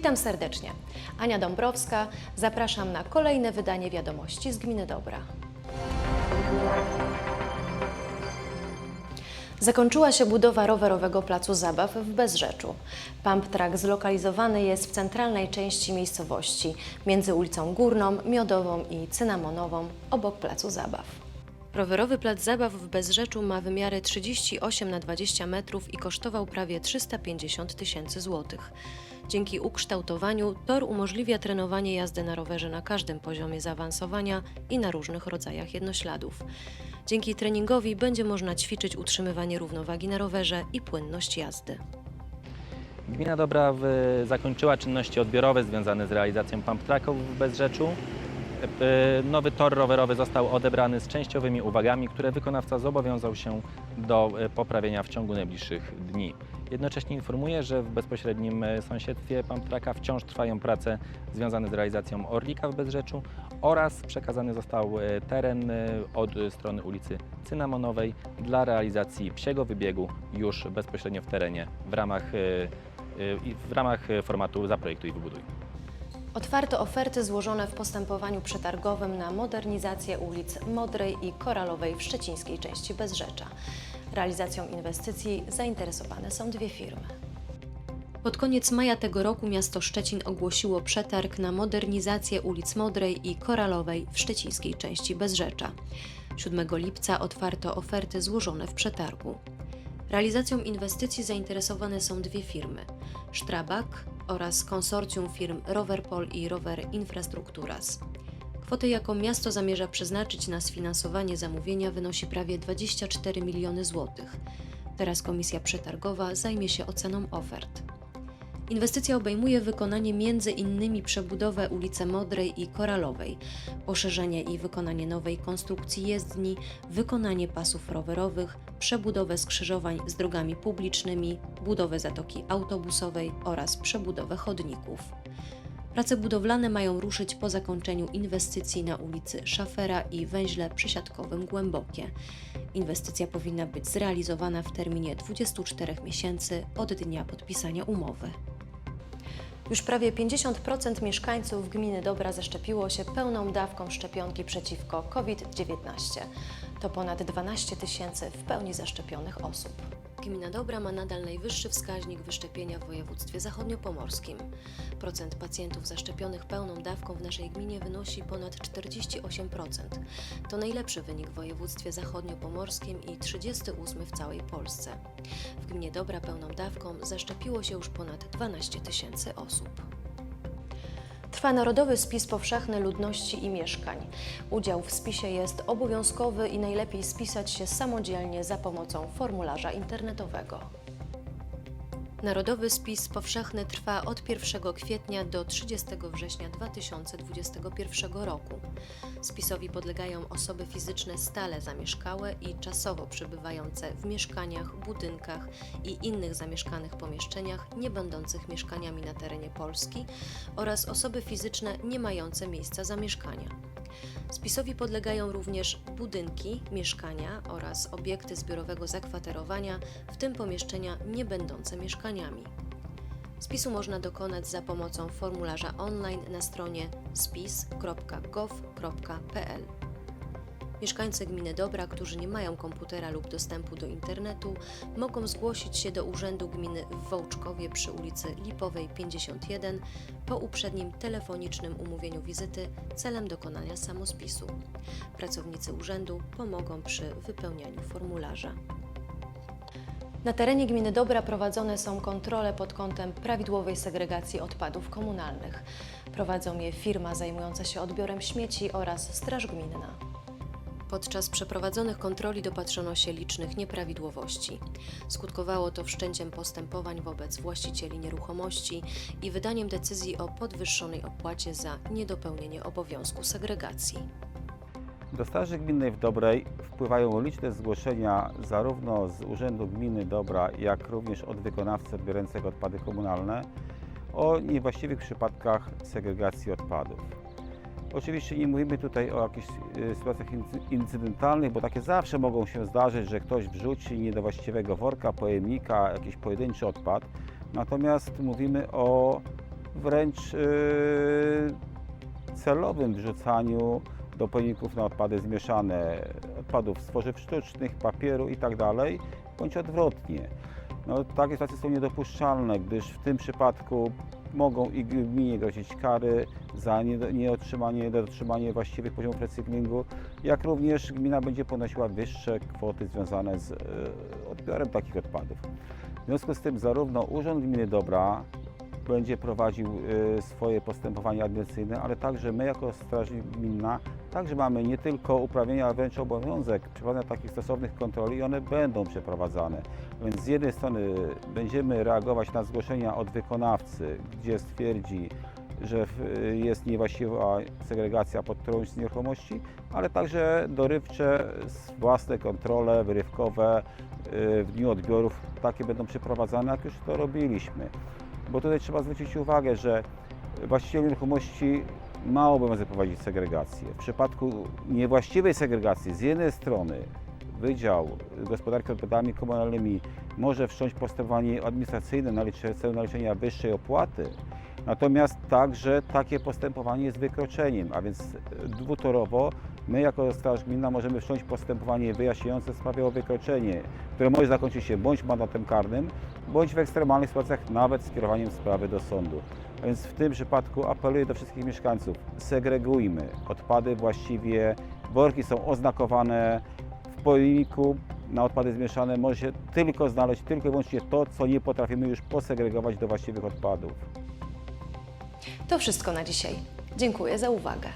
Witam serdecznie. Ania Dąbrowska, zapraszam na kolejne wydanie wiadomości z Gminy Dobra. Zakończyła się budowa rowerowego placu zabaw w Bezrzeczu. Pump track zlokalizowany jest w centralnej części miejscowości, między ulicą Górną, Miodową i Cynamonową, obok placu zabaw. Rowerowy plac zabaw w Bezrzeczu ma wymiary 38 na 20 metrów i kosztował prawie 350 tysięcy złotych. Dzięki ukształtowaniu tor umożliwia trenowanie jazdy na rowerze na każdym poziomie zaawansowania i na różnych rodzajach jednośladów. Dzięki treningowi będzie można ćwiczyć utrzymywanie równowagi na rowerze i płynność jazdy. Gmina Dobra w, zakończyła czynności odbiorowe związane z realizacją pump tracków w Bezrzeczu. E, Nowy tor rowerowy został odebrany z częściowymi uwagami, które wykonawca zobowiązał się do e, poprawienia w ciągu najbliższych dni. Jednocześnie informuję, że w bezpośrednim e, sąsiedztwie pump tracka wciąż trwają prace związane z realizacją Orlika w Bezrzeczu oraz przekazany został teren od strony ulicy Cynamonowej dla realizacji psiego wybiegu już bezpośrednio w terenie w ramach, w ramach formatu Zaprojektuj i Wybuduj. Otwarto oferty złożone w postępowaniu przetargowym na modernizację ulic Modrej i Koralowej w szczecińskiej części Bezrzecza. Realizacją inwestycji zainteresowane są dwie firmy. Pod koniec maja tego roku miasto Szczecin ogłosiło przetarg na modernizację ulic Modrej i Koralowej w szczecińskiej części Bezrzecza. 7 lipca otwarto oferty złożone w przetargu. Realizacją inwestycji zainteresowane są dwie firmy: Strabag oraz konsorcjum firm Roverpol i Rover Infrastrukturas. Kwotę, jaką miasto zamierza przeznaczyć na sfinansowanie zamówienia, wynosi prawie 24 miliony złotych. Teraz komisja przetargowa zajmie się oceną ofert. Inwestycja obejmuje wykonanie innymi przebudowę ulicy Modrej i Koralowej, poszerzenie i wykonanie nowej konstrukcji jezdni, wykonanie pasów rowerowych, przebudowę skrzyżowań z drogami publicznymi, budowę zatoki autobusowej oraz przebudowę chodników. Prace budowlane mają ruszyć po zakończeniu inwestycji na ulicy Szafera i węźle przysiadkowym Głębokie. Inwestycja powinna być zrealizowana w terminie 24 miesięcy od dnia podpisania umowy. Już prawie 50% mieszkańców gminy Dobra zaszczepiło się pełną dawką szczepionki przeciwko COVID-19. To ponad 12 tysięcy w pełni zaszczepionych osób. Gmina Dobra ma nadal najwyższy wskaźnik wyszczepienia w województwie zachodniopomorskim. Procent pacjentów zaszczepionych pełną dawką w naszej gminie wynosi ponad 48%. To najlepszy wynik w województwie zachodniopomorskim i 38 w całej Polsce. W gminie Dobra pełną dawką zaszczepiło się już ponad 12 tysięcy osób. Trwa Narodowy Spis Powszechny Ludności i Mieszkań. Udział w spisie jest obowiązkowy i najlepiej spisać się samodzielnie za pomocą formularza internetowego. Narodowy Spis Powszechny trwa od 1 kwietnia do 30 września 2021 roku. Spisowi podlegają osoby fizyczne stale zamieszkałe i czasowo przebywające w mieszkaniach, budynkach i innych zamieszkanych pomieszczeniach nie będących mieszkaniami na terenie Polski oraz osoby fizyczne nie mające miejsca zamieszkania. Spisowi podlegają również budynki, mieszkania oraz obiekty zbiorowego zakwaterowania, w tym pomieszczenia nie będące mieszkaniami. Spisu można dokonać za pomocą formularza online na stronie spis.gov.pl. Mieszkańcy gminy Dobra, którzy nie mają komputera lub dostępu do internetu, mogą zgłosić się do Urzędu Gminy w Wołczkowie przy ulicy Lipowej 51 po uprzednim telefonicznym umówieniu wizyty celem dokonania samospisu. Pracownicy urzędu pomogą przy wypełnianiu formularza. Na terenie gminy Dobra prowadzone są kontrole pod kątem prawidłowej segregacji odpadów komunalnych. Prowadzą je firma zajmująca się odbiorem śmieci oraz Straż Gminna. Podczas przeprowadzonych kontroli dopatrzono się licznych nieprawidłowości. Skutkowało to wszczęciem postępowań wobec właścicieli nieruchomości i wydaniem decyzji o podwyższonej opłacie za niedopełnienie obowiązku segregacji. Do Straży Gminnej w Dobrej wpływają liczne zgłoszenia zarówno z Urzędu Gminy Dobra, jak również od wykonawcy odbierającego odpady komunalne o niewłaściwych przypadkach segregacji odpadów. Oczywiście nie mówimy tutaj o jakichś y, sytuacjach incy- incydentalnych, bo takie zawsze mogą się zdarzyć, że ktoś wrzuci nie do właściwego worka, pojemnika, jakiś pojedynczy odpad. Natomiast mówimy o wręcz yy, celowym wrzucaniu do pojemników na odpady zmieszane, odpadów z tworzyw sztucznych, papieru itd., bądź odwrotnie. No, takie sytuacje są niedopuszczalne, gdyż w tym przypadku mogą i gminie grozić kary za nie- nieotrzymanie, niedotrzymanie właściwych poziomów recyklingu, jak również gmina będzie ponosiła wyższe kwoty związane z e, odbiorem takich odpadów. W związku z tym zarówno Urząd Gminy Dobra będzie prowadził e, swoje postępowania administracyjne, ale także my jako Straż Gminna także mamy nie tylko uprawnienia, a wręcz obowiązek przeprowadzania takich stosownych kontroli i one będą przeprowadzane. Więc z jednej strony będziemy reagować na zgłoszenia od wykonawcy, gdzie stwierdzi, że jest niewłaściwa segregacja pod którąś z nieruchomości, ale także dorywcze własne kontrole wyrywkowe y, w dniu odbiorów takie będą przeprowadzane, jak już to robiliśmy. Bo tutaj trzeba zwrócić uwagę, że właściciel nieruchomości ma obowiązek prowadzić segregację. W przypadku niewłaściwej segregacji z jednej strony Wydział Gospodarki Odpadami Komunalnymi może wszcząć postępowanie administracyjne na celu naliczenia wyższej opłaty, natomiast także takie postępowanie jest wykroczeniem, a więc dwutorowo my jako Straż Gminna możemy wszcząć postępowanie wyjaśniające w sprawie o wykroczenie, które może zakończyć się bądź mandatem karnym, bądź w ekstremalnych sytuacjach nawet skierowaniem sprawy do sądu. A więc w tym przypadku apeluję do wszystkich mieszkańców, segregujmy odpady właściwie, worki są oznakowane, w pojemniku na odpady zmieszane może się tylko znaleźć tylko i wyłącznie to, co nie potrafimy już posegregować do właściwych odpadów. To wszystko na dzisiaj. Dziękuję za uwagę.